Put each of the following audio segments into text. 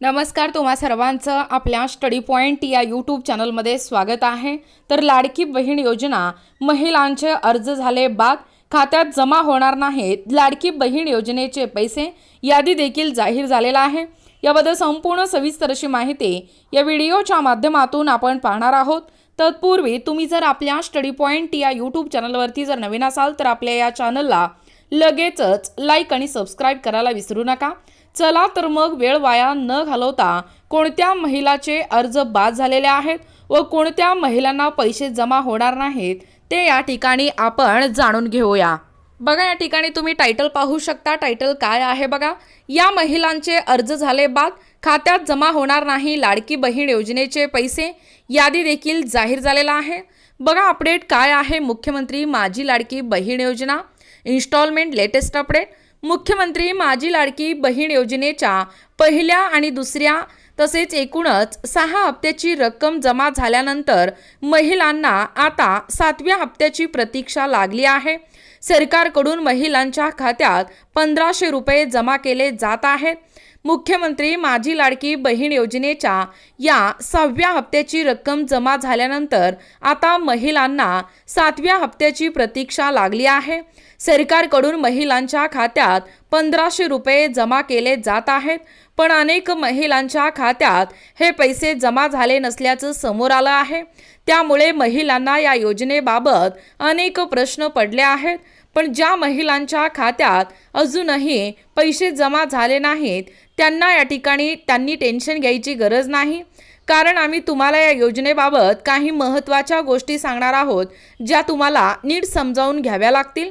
नमस्कार तुम्हा सर्वांचं आपल्या स्टडी पॉईंट या यूट्यूब चॅनलमध्ये स्वागत आहे. तर लाडकी बहीण योजना महिलांचे अर्ज झाले बाद खात्यात जमा होणार नाहीत लाडकी बहीण योजनेचे पैसे यादी देखील जाहीर झालेला आहे. याबद्दल संपूर्ण सविस्तर अशी माहिती या व्हिडिओच्या माध्यमातून आपण पाहणार आहोत. तत्पूर्वी तुम्ही जर आपल्या स्टडी पॉईंट या यूट्यूब चॅनलवरती जर नवीन असाल तर आपल्या या चॅनलला लगेचच लाईक आणि सबस्क्राईब करायला विसरू नका. चला तर मग वेळ वाया न घालवता कोणत्या महिलाचे अर्ज बाद झालेले आहेत व कोणत्या महिलांना पैसे जमा होणार नाहीत ते या ठिकाणी आपण जाणून घेऊया. बघा या ठिकाणी तुम्ही टायटल पाहू शकता. टायटल काय आहे बघा? या महिलांचे अर्ज झाले बाद खात्यात जमा होणार नाही लाडकी बहीण योजनेचे पैसे यादी देखील जाहीर झालेला आहे. बघा अपडेट काय आहे मुख्यमंत्री माझी लाडकी बहीण योजना. इन्स्टॉलमेंट लेटेस्ट अपडेट मुख्यमंत्री माझी लाडकी बहीण योजनेच्या पहिल्या आणि दुसऱ्या तसेच एकूणच सहा हप्त्याची रक्कम जमा झाल्यानंतर महिलांना आता सातव्या हप्त्याची प्रतीक्षा लागली आहे. सरकारकडून महिलांच्या खात्यात पंधराशे रुपये जमा केले जात आहेत. मुख्यमंत्री माझी लाडकी बहीण योजनेच्या या सहाव्या हप्त्याची रक्कम जमा झाल्यानंतर आता महिलांना सातव्या हप्त्याची प्रतीक्षा लागली आहे. सरकारकडून महिलांच्या खात्यात पंधराशे रुपये जमा केले जात आहेत. पण अनेक महिलांच्या खात्यात हे पैसे जमा झाले नसल्याचं समोर आलं आहे. त्यामुळे महिलांना या योजनेबाबत अनेक प्रश्न पडले आहेत. पण ज्या महिलांच्या खात्यात अजूनही पैसे जमा झाले नाहीत त्यांना या ठिकाणी त्यांनी टेन्शन घ्यायची गरज नाही. कारण आम्ही तुम्हाला या योजनेबाबत काही महत्त्वाच्या गोष्टी सांगणार आहोत ज्या तुम्हाला नीट समजावून घ्याव्या लागतील.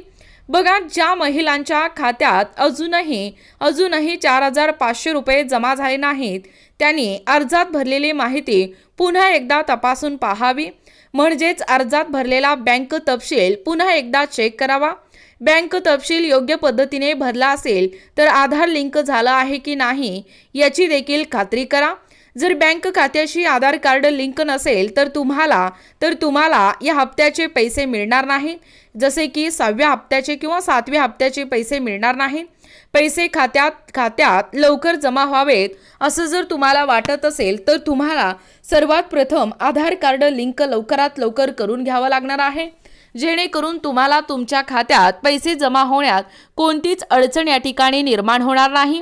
बघा ज्या महिलांच्या खात्यात अजूनही अजूनही चार हजार पाचशे रुपये जमा झाले नाहीत त्यांनी अर्जात भरलेली माहिती पुन्हा एकदा तपासून पाहावी. म्हणजेच अर्जात भरलेला बँक तपशील पुन्हा एकदा चेक करावा. बँक तपशील योग्य पद्धतीने भरला असेल तर आधार लिंक झाला आहे की नाही याची देखील खात्री करा. जर बँक खात्याशी आधार कार्ड लिंक नसेल तर तुम्हाला तर तुम्हाला या हप्त्याचे पैसे मिळणार नाहीत जसे की सहाव्या हप्त्याचे किंवा सातव्या हप्त्याचे पैसे मिळणार नाहीत पैसे खात्यात खात्यात लवकर जमा व्हावेत असं जर तुम्हाला वाटत असेल तर तुम्हाला सर्वात प्रथम आधार कार्ड लिंक लवकरात लवकर करून घ्यावं लागणार आहे. जेणेकरून तुम्हाला तुमच्या खात्यात पैसे जमा होण्यात कोणतीच अडचण या ठिकाणी निर्माण होणार नाही.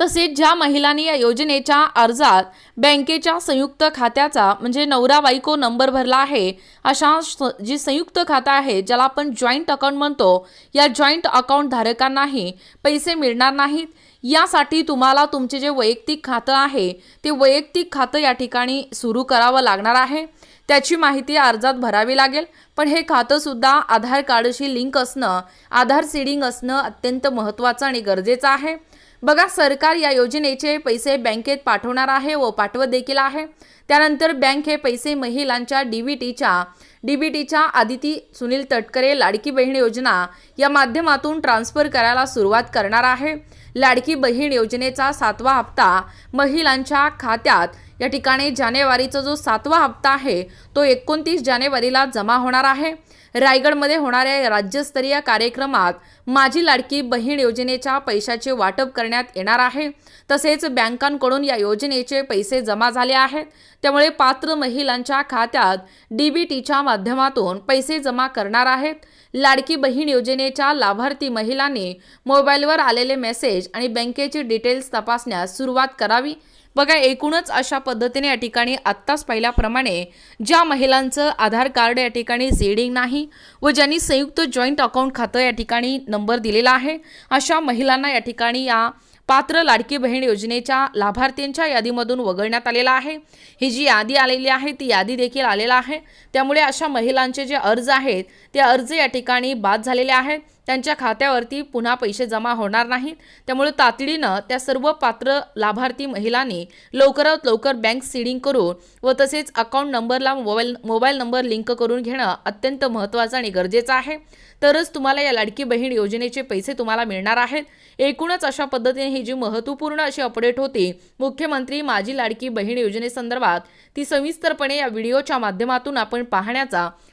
तसेच ज्या महिलांनी या योजनेच्या अर्जात बँकेच्या संयुक्त खात्याचा म्हणजे नवरा बायको नंबर भरला आहे अशा स- जी संयुक्त खातं आहे ज्याला आपण जॉईंट अकाउंट म्हणतो या जॉईंट अकाउंट धारकांनाही पैसे मिळणार नाहीत. यासाठी तुम्हाला तुमचे जे वैयक्तिक खातं आहे ते वैयक्तिक खातं या ठिकाणी सुरू करावं लागणार आहे. त्याची माहिती अर्जात भरावी लागेल पण हे खातंसुद्धा आधार कार्डशी लिंक असणं आधार सीडिंग असणं अत्यंत महत्त्वाचं आणि गरजेचं आहे. बघा सरकार या योजनेचे पैसे बँकेत पाठवणार आहे व पाठवत देखील आहे. त्यानंतर बँक हे पैसे महिलांच्या डी व्ही टीच्या डी बी टीच्या आदिती सुनील तटकरे लाडकी बहीण योजना या माध्यमातून ट्रान्स्फर करायला सुरुवात करणार आहे. लाडकी बहीण योजनेचा सातवा हप्ता महिलांच्या खात्यात. या ठिकाणी जानेवारीचा जो सातवा हप्ता आहे तो एकोणतीस जानेवारीला जमा होणार आहे. रायगडमध्ये होणाऱ्या राज्यस्तरीय कार्यक्रमात माझी लाडकी बहीण योजनेच्या पैशाचे वाटप करण्यात येणार आहे. तसेच बँकांकडून या योजनेचे पैसे जमा झाले आहेत. त्यामुळे पात्र महिलांच्या खात्यात डी बी टीच्या माध्यमातून पैसे जमा करणार आहेत. लाडकी बहीण योजनेच्या लाभार्थी महिलांनी मोबाईलवर आलेले मेसेज आणि बँकेची डिटेल्स तपासण्यास सुरुवात करावी. बघा एकूणच अशा पद्धतीने या ठिकाणी आत्ताच पाहिल्याप्रमाणे ज्या महिलांचं आधार कार्ड या ठिकाणी सीडिंग नाही व ज्यांनी संयुक्त जॉईंट अकाउंट खातं या ठिकाणी नंबर दिलेला आहे अशा महिलांना या ठिकाणी या पात्र लाडकी बहीण योजनेच्या लाभार्थींच्या यादीमधून वगळण्यात आलेला आहे. ही जी यादी आलेली आहे ती यादी देखील आलेला आहे. त्यामुळे अशा महिलांचे जे अर्ज आहेत ते अर्ज या ठिकाणी बाद झालेले आहेत. त्यांच्या खात्यावरती पुन्हा पैसे जमा होणार नाहीत. त्यामुळे तातडीनं त्या सर्व पात्र लाभार्थी महिलांनी लवकरात लवकर बँक सीडिंग करून व तसेच अकाउंट नंबरला मोबाईल मोबाईल नंबर लिंक करून घेणं अत्यंत महत्त्वाचं आणि गरजेचं आहे. तरच तुम्हाला या लाडकी बहीण योजनेचे पैसे तुम्हाला मिळणार आहेत. एकूणच अशा पद्धतीने ही जी महत्त्वपूर्ण अशी अपडेट होती मुख्यमंत्री माझी लाडकी बहीण योजनेसंदर्भात ती सविस्तरपणे या व्हिडिओच्या माध्यमातून आपण पाहण्याचा